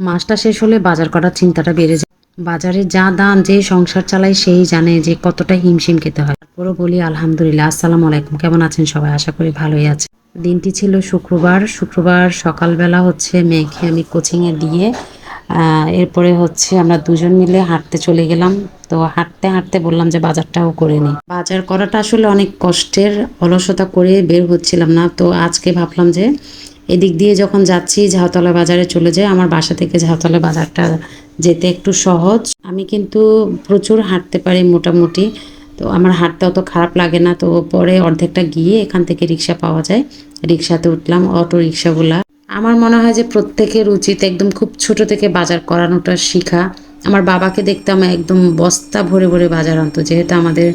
মাসটা শেষ হলে বাজার করার চিন্তাটা বেড়ে যায়। বাজারে যা দাম যে সংসার চালায় সেই জানে যে কতটা হিমশিম খেতে হয়। তারপরও বলি, আলহামদুলিল্লাহ, আসসালামু আলাইকুম। কেমন আছেন সবাই? আশা করি ভালোই আছে দিনটি ছিল শুক্রবার। শুক্রবার সকালবেলা হচ্ছে মেয়েকে আমি কোচিংয়ে দিয়ে এরপরে হচ্ছে আমরা দুজন মিলে হাঁটতে চলে গেলাম। তো হাঁটতে হাঁটতে বললাম যে বাজারটাও করে নিই। বাজার করাটা আসলে অনেক কষ্টের। অলসতা করে বের হচ্ছিলাম না। তো আজকে ভাবলাম যে এদিক দিয়ে যখন যাচ্ছি, ঝাউতলা বাজারে চলে যাই। আমার বাসা থেকে ঝাউতলা বাজারটা যেতে একটু সহজ। আমি কিন্তু প্রচুর হাঁটতে পারি মোটামুটি। তো আমার হাঁটতে অত খারাপ লাগে না। তো পরে অর্ধেকটা গিয়ে এখান থেকে রিক্সা পাওয়া যায়। রিক্সাতে উঠলাম, অটো রিক্সাগুলা আমার মনে হয় যে প্রত্যেকের উচিত একদম খুব ছোট থেকে বাজার করানোটা শেখা। আমার বাবাকে দেখতাম একদম বস্তা ভরে ভরে বাজার আনতো। যেহেতু আমাদের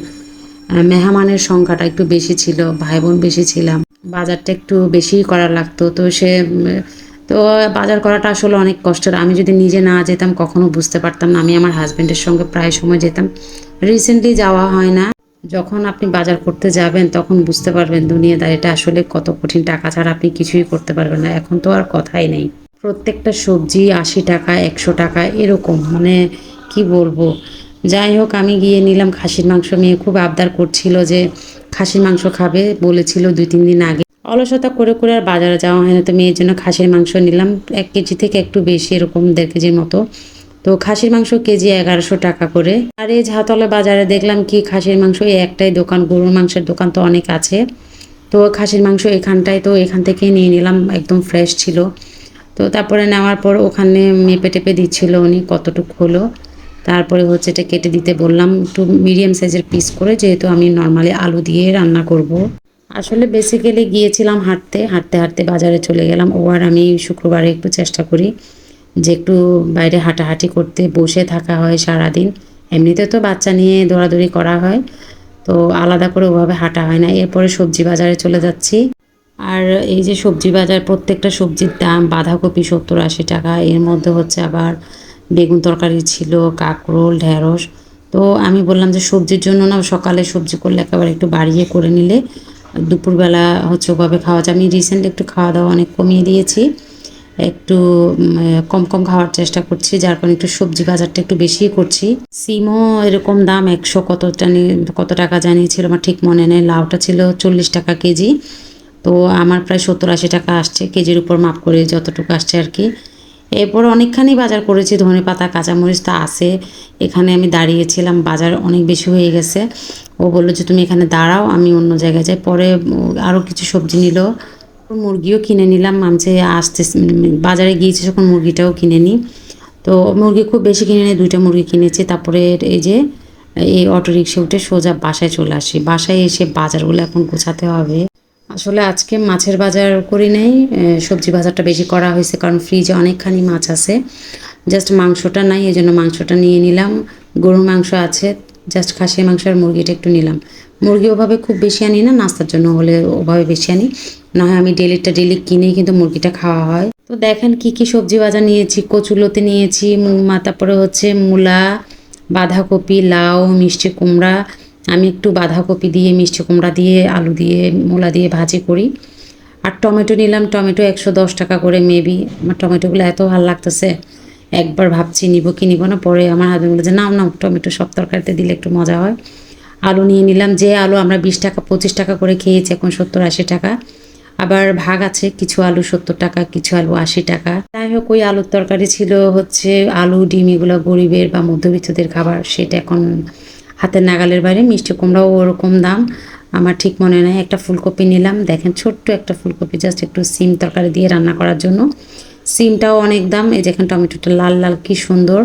মেহমানের সংখ্যাটা একটু বেশি ছিল ভাই বোন বেশি ছিলাম। বাজারটা একটু বেশি করা লাগতো। তো সে, তো বাজার করাটা আসলে অনেক কষ্টের। আমি যদি নিজে না যেতাম, কখনো বুঝতে পারতাম না। আমি আমার হাজবেন্ডের সঙ্গে প্রায় সময় যেতাম। রিসেন্টলি যাওয়া হয় না। যখন আপনি বাজার করতে যাবেন, তখন বুঝতে পারবেন দুনিয়াদারিটা আসলে কত কঠিন টাকা ছাড়া আপনি কিছুই করতে পারবেন না। এখন তো আর কথাই নেই। প্রত্যেকটা সবজি আশি টাকা, একশো টাকা, এরকম। মানে কি বলব? যাই হোক, আমি গিয়ে নিলাম। খাসির মাংস মেয়ে খুব আবদার করছিল যে খাসির মাংস খাবে বলেছিল দুই, তিন দিন আগে। অলসতা করে করে আর বাজারে যাওয়া হয় না তো মেয়ের জন্য খাসির মাংস নিলাম। এক কেজি থেকে একটু বেশি এরকম দেড় কেজির মতো। তো খাসির মাংস কেজি এগারোশো টাকা করে। আর এই ঝাতলা বাজারে দেখলাম কি খাসির মাংস এই একটাই দোকান, গরুর মাংসের দোকান তো অনেক আছে। তো খাসির মাংস এখানটায় তো এখান থেকে নিয়ে নিলাম, একদম ফ্রেশ ছিল। তো তারপরে নেওয়ার পর ওখানে মেপে টেপে দিচ্ছিল উনি কতটুকু হলো। তারপরে হচ্ছে এটা কেটে দিতে বললাম একটু মিডিয়াম সাইজের পিস করে, যেহেতু আমি নর্মালি আলু দিয়ে রান্না করব। আসলে বেসিক্যালি গিয়েছিলাম হাঁটতে হাঁটতে হাঁটতে বাজারে চলে গেলাম। ও আর আমি শুক্রবারে একটু চেষ্টা করি যে একটু বাইরে হাঁটাহাঁটি করতে, বসে থাকা হয় সারাদিন। এমনিতে তো বাচ্চা নিয়ে দৌড়াদৌড়ি করা হয়, তো আলাদা করে ওভাবে হাঁটা হয় না। এরপরে সবজি বাজারে চলে যাচ্ছি। আর এই যে সবজি বাজার, প্রত্যেকটা সবজির দাম বাঁধাকপি সত্তর আশি টাকা, এর মধ্যে হচ্ছে আবার বেগুন তরকারি ছিল, কাঁকরোল ঢ্যাঁড়স তো আমি বললাম যে সবজির জন্য না, সকালে সবজি করলে একেবারে একটু বাড়িয়ে করে নিলে, দুপুরবেলা হচ্ছে ওভাবে খাওয়া যায়। আমি রিসেন্টলি একটু খাওয়া দাওয়া অনেক কমিয়ে দিয়েছি। একটু কম কম খাওয়ার চেষ্টা করছি, যার কারণে একটু সবজি বাজারটা একটু বেশিই করছি। সিমও এরকম দাম একশো কতটা কত টাকা জানিয়েছিল আমার ঠিক মনে নেই। লাউটা ছিল চল্লিশ টাকা কেজি। তো আমার প্রায় সত্তর আশি টাকা আসছে, কেজির উপর মাপ করে যতটুকু আসছে আর কি। এরপর অনেকখানি বাজার করেছি, ধনে পাতা, কাঁচামরিচ তো আছে। এখানে আমি দাঁড়িয়েছিলাম, বাজার অনেক বেশি হয়ে গেছে। ও বলল যে, তুমি এখানে দাঁড়াও, আমি অন্য জায়গায় যাই। পরে আরও কিছু সবজি নিল। মুরগিও কিনে নিলাম। আমি যে আসতে বাজারে গিয়েছি যখন মুরগিটাও কিনে নিই। তো মুরগি খুব বেশি কিনে নিই, দুইটা মুরগি কিনেছি। তারপরে এই যে, এই অটো রিক্সা উঠে সোজা বাসায় চলে আসি। বাসায় এসে বাজারগুলো এখন গোছাতে হবে। আসলে আজকে মাছের বাজার করি নাই সবজি বাজারটা বেশি করা হয়েছে কারণ ফ্রিজে অনেকখানি মাছ আছে। জাস্ট মাংসটা নাই এই জন্য মাংসটা নিয়ে নিলাম। গরুর মাংস আছে জাস্ট খাসির মাংস আর মুরগিটা একটু নিলাম। মুরগি ওভাবে খুব বেশি আনি না, নাস্তার জন্য হলে ওভাবে বেশি আনি। না হয় আমি ডেলিটা ডেলি কিনেই কিন্তু মুরগিটা খাওয়া হয়। তো দেখেন কি কি সবজি বাজার নিয়েছি, কচুলোতে নিয়েছি মু- তারপরে হচ্ছে মূলা, বাঁধাকপি, লাউ, মিষ্টি কুমড়া আমি একটু বাঁধাকপি দিয়ে, মিষ্টি কুমড়া দিয়ে, আলু দিয়ে, মূলা দিয়ে ভাজি করি। আর টমেটো নিলাম, টমেটো একশো দশ টাকা করে মেবি আমার টমেটোগুলো এত ভালো লাগতেছে, একবার ভাবছি নিব কি নিব না, পরে আমার হাজবেন্ড বলে যে, নাও নাও, টমেটো সব তরকারিতে দিলে একটু মজা হয়। আলু নিয়ে নিলাম, যে আলু আমরা বিশ টাকা, পঁচিশ টাকা করে খেয়েছি, এখন সত্তর আশি টাকা। আবার ভাগ আছে, কিছু আলু সত্তর টাকা, কিছু আলু আশি টাকা। যাই হোক, ওই আলুর তরকারি ছিল হচ্ছে আলু, ডিম, এগুলো গরিবের বা মধ্যবিত্তদের খাবার, সেটা এখন হাতের নাগালের বাইরে মিষ্টি কুমড়াও ওরকম দাম। আমার ঠিক মনে নেই, একটা ফুলকপি নিলাম। দেখেন ছোট্ট একটা ফুলকপি জাস্ট একটু সিম তরকারি দিয়ে রান্না করার জন্য। সিমটাও অনেক দাম, এই যেখানে টমেটোটা লাল লাল, কি সুন্দর।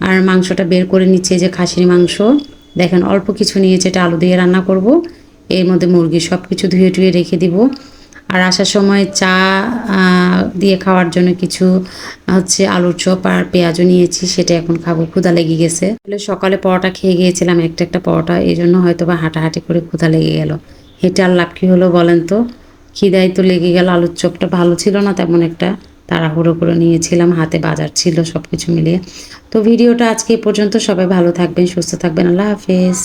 আর মাংসটা বের করে নিচ্ছে যে খাসির মাংস। দেখেন অল্প কিছু নিয়েছে, এটা আলু দিয়ে রান্না করব। এর মধ্যে মুরগি সব কিছু ধুয়ে টুয়ে রেখে দিব। আর আসার সময় চা দিয়ে খাওয়ার জন্য কিছু, হচ্ছে আলুর চপ আর পেঁয়াজও নিয়েছি, সেটা এখন খাব। ক্ষুধা লেগে গেছে। সকালে পরোটা খেয়ে গিয়েছিলাম একটা একটা পরোটা এই জন্য হয়তো বা হাঁটাহাঁটি করে ক্ষুধা লেগে গেল। হেঁটে আর লাভ কী হলো বলেন তো? খিদাই তো লেগে গেল, আলুর চপটা ভালো ছিল না তেমন একটা। তাড়াহুড়ো করে নিয়েছিলাম, হাতে বাজার ছিল সব কিছু মিলিয়ে। তো ভিডিওটা আজকে এ পর্যন্ত, সবাই ভালো থাকবেন, সুস্থ থাকবেন, আল্লাহ হাফেজ।